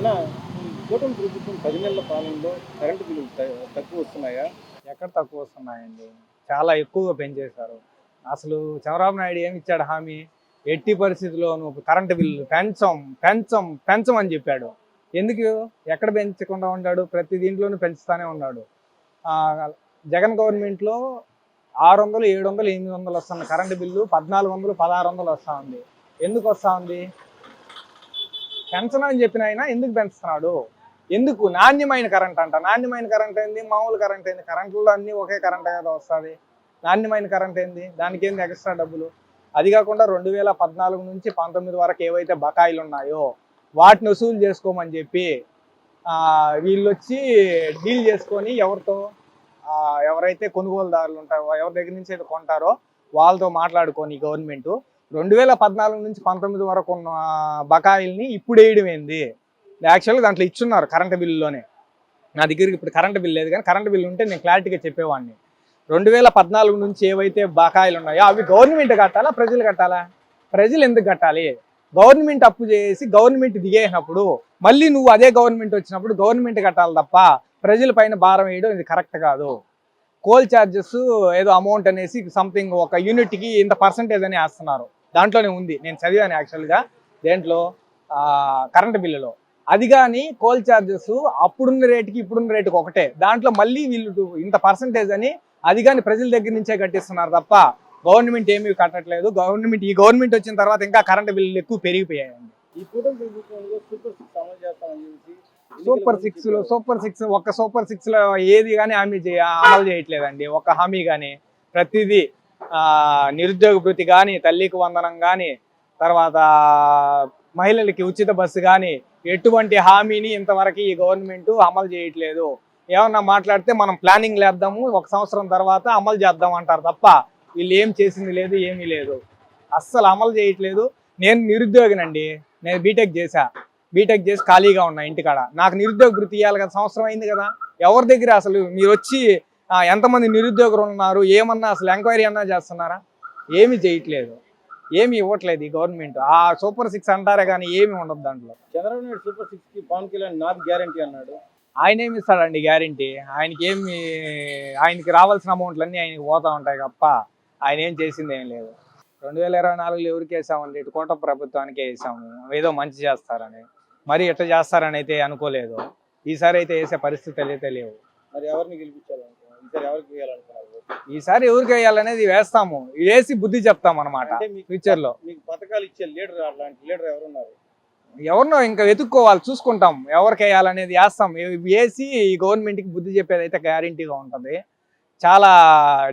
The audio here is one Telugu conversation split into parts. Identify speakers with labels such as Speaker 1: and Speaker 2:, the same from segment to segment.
Speaker 1: అలా ఈ కూటమి ప్రభుత్వం పది నెలల పాలనలో కరెంటు బిల్లులు తక్కువ వస్తున్నాయా?
Speaker 2: ఎక్కడ తక్కువ వస్తున్నాయండి? చాలా ఎక్కువగా పెంచేశారు. అసలు చంద్రబాబు నాయుడు ఏమి ఇచ్చాడు హామీ? ఎట్టి పరిస్థితుల్లో కరెంటు బిల్లు పెంచం పెంచం పెంచం అని చెప్పాడు. ఎందుకు? ఎక్కడ పెంచకుండా ఉన్నాడు? ప్రతి దీంట్లోనూ పెంచుతానే ఉన్నాడు. జగన్ గవర్నమెంట్లో ఆరు వందలు ఏడు వందలు ఎనిమిది వందలు వస్తున్న కరెంటు బిల్లు పద్నాలుగు వందలు పదహారు వందలు వస్తూ ఉంది. ఎందుకు వస్తూ ఉంది? పెంచనని చెప్పిన ఆయన ఎందుకు పెంచుతున్నాడు? ఎందుకు? నాణ్యమైన కరెంట్ అంట. నాణ్యమైన కరెంట్ ఏంది? మామూలు కరెంట్ ఏంది? కరెంట్లో అన్నీ ఒకే కరెంట్ కదా వస్తుంది. నాణ్యమైన కరెంట్ ఏంది? దానికి ఏంది ఎక్స్ట్రా డబ్బులు? అది కాకుండా రెండు వేల పద్నాలుగు నుంచి పంతొమ్మిది వరకు ఏవైతే బకాయిలు ఉన్నాయో వాటిని వసూలు చేసుకోమని చెప్పి వీళ్ళు వచ్చి డీల్ చేసుకొని ఎవరితో ఎవరైతే కొనుగోలుదారులు ఉంటారో ఎవరి దగ్గర నుంచి అయితే కొంటారో వాళ్ళతో మాట్లాడుకొని గవర్నమెంట్ రెండు వేల పద్నాలుగు నుంచి పంతొమ్మిది వరకు ఉన్న బకాయిల్ని ఇప్పుడు వేయడం ఏంది? యాక్చువల్గా దాంట్లో ఇచ్చున్నారు కరెంట్ బిల్లులోనే. నా దగ్గరికి ఇప్పుడు కరెంట్ బిల్ లేదు కానీ కరెంటు బిల్లు ఉంటే నేను క్లారిటీగా చెప్పేవాడిని. రెండు వేల పద్నాలుగు నుంచి ఏవైతే బకాయిలు ఉన్నాయో అవి గవర్నమెంట్ కట్టాలా? ప్రజలు కట్టాలా? ప్రజలు ఎందుకు కట్టాలి? గవర్నమెంట్ అప్పు చేసి గవర్నమెంట్ దిగేసినప్పుడు మళ్ళీ నువ్వు అదే గవర్నమెంట్ వచ్చినప్పుడు గవర్నమెంట్ కట్టాలి తప్ప ప్రజల పైన భారం వేయడం ఇది కరెక్ట్ కాదు. కోల్ ఛార్జెస్ ఏదో అమౌంట్ అనేసి సంథింగ్ ఒక యూనిట్కి ఇంత పర్సంటేజ్ అని వేస్తున్నారు. దాంట్లోనే ఉంది. నేను చదివాను యాక్చువల్గా దేంట్లో? కరెంట్ బిల్లులో అది కానీ కోల్ ఛార్జెస్ అప్పుడున్న రేటుకి ఇప్పుడున్న రేటుకి ఒకటే. దాంట్లో మళ్ళీ వీళ్ళు ఇంత పర్సంటేజ్ అని అది కానీ ప్రజల దగ్గర నుంచే కట్టిస్తున్నారు తప్ప గవర్నమెంట్ ఏమీ కట్టట్లేదు. గవర్నమెంట్ ఈ గవర్నమెంట్ వచ్చిన తర్వాత ఇంకా కరెంట్ బిల్లులు ఎక్కువ పెరిగిపోయాయండి
Speaker 1: సూపర్ సిక్స్లో
Speaker 2: సూపర్ సిక్స్ ఒక్క సూపర్ సిక్స్లో ఏది కానీ హామీ చేయ అమలు చేయట్లేదండి. ఒక హామీ కానీ ప్రతిదీ నిరుద్యోగ భృతి కానీ తల్లికి వందనం కానీ తర్వాత మహిళలకి ఉచిత బస్సు కానీ ఎటువంటి హామీని ఇంతవరకు ఈ గవర్నమెంట్ అమలు చేయట్లేదు. ఏమన్నా మాట్లాడితే మనం ప్లానింగ్ లేద్దాము ఒక సంవత్సరం తర్వాత అమలు చేద్దాం అంటారు తప్ప వీళ్ళు ఏం చేసింది లేదు ఏమీ లేదు. అస్సలు అమలు చేయట్లేదు. నేను నిరుద్యోగినండి. నేను బీటెక్ చేశా. బీటెక్ చేసి ఖాళీగా ఉన్నా ఇంటికాడ. నాకు నిరుద్యోగ వృత్తి ఇవ్వాలి కదా సంవత్సరం అయింది కదా. ఎవరి దగ్గర అసలు మీరు వచ్చి ఎంతమంది నిరుద్యోగులు ఉన్నారు? ఏమన్నా అసలు ఎంక్వైరీ అన్నా చేస్తున్నారా? ఏమీ చేయట్లేదు. ఏమీ ఇవ్వట్లేదు ఈ గవర్నమెంట్. ఆ సూపర్ సిక్స్ అంటారే కానీ ఏమీ ఉండదు దాంట్లో.
Speaker 1: చంద్రబాబు నాయుడు సూపర్ సిక్స్కి పవన్ కళ్యాణ్ నాట్ గ్యారంటీ అన్నాడు.
Speaker 2: ఆయన ఏమి ఇస్తాడండి గ్యారంటీ? ఆయనకి ఏమి ఆయనకి రావాల్సిన అమౌంట్లన్నీ ఆయనకి పోతా ఉంటాయి తప్ప ఆయన ఏం చేసింది ఏం లేదు. రెండు వేల ఇరవై నాలుగులో ఎవరికి వేసామండి? ఇటు కోట ప్రభుత్వానికే వేసాము. ఏదో మంచి చేస్తారని. మరి ఎట్లా చేస్తారని అయితే అనుకోలేదు. ఈసారి అయితే వేసే పరిస్థితులు అయితే లేవు.
Speaker 1: మరి ఎవరిని గెలిపించాలనుకున్నారు ఈసారి ఎవరికి
Speaker 2: వేయాలనేది వేస్తాము. వేసి బుద్ధి చెప్తాం అనమాట
Speaker 1: ఫ్యూచర్లో. పథకాలు ఇచ్చే లీడర్ అలాంటి లీడర్ ఎవరున్నారు?
Speaker 2: ఎవరినో ఇంకా వెతుక్కోవాలి చూసుకుంటాం. ఎవరికి వేయాలనేది వేస్తాం. వేసి ఈ గవర్నమెంట్కి బుద్ధి చెప్పేది అయితే గ్యారంటీగా ఉంటుంది. చాలా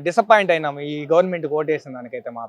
Speaker 2: డిసప్పాయింట్ అయినాము ఈ గవర్నమెంట్కి ఓటేసిన దానికైతే మాత్రం.